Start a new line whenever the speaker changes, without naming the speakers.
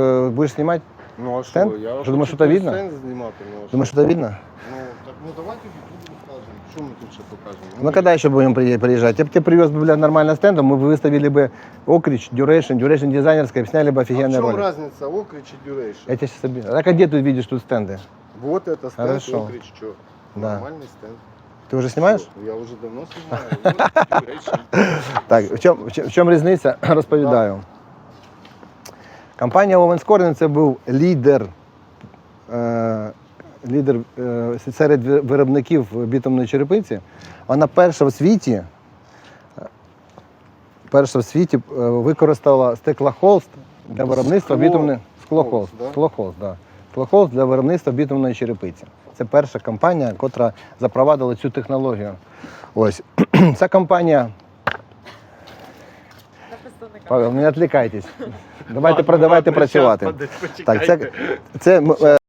Э, Будешь снимать?
Ну а
Стенд?
що? Я
Що, думаєш,
хочу
що то
той
видно?
Стенд знімати, ну, а що?
Думаешь, это видно?
Ну, так, ну давайте в YouTube покажемо. Що ми тут ще покажемо?
Ну, когда еще будем при- приезжать? Я бы тебе привез бы, бля, нормально стендом, мы бы выставили бы Окрич, Duration, Duration дизайнерская, сняли бы
а в
офигенный
чому
ролик.
разница, Окрич и Duration?
Я тебе сейчас объясню. Так а где ты видишь тут стенды?
Вот это стенд,
Хорошо.
Окрич, що?
Да.
Нормальний стенд.
Ты уже снимаешь?
Що? Я вже давно знімаю. Вот Duration.
Так, в чому, в чому- в чому різниця? Розповідаю. Компанія Corning це був лідер, е, лідер е, серед виробників бітумної черепиці. Вона перша в світі, е, перша в світі е, використала стеклохолст для виробництва
Скло-
бітумної склохолст.
да?
Склохолст, да. Склохолст для виробництва бітумної черепиці. Це перша компанія, яка запровадила цю технологію. Ось ця компанія Павел, не відвлікайтесь. Давайте, продавайте працювати. Так, це, це м, е,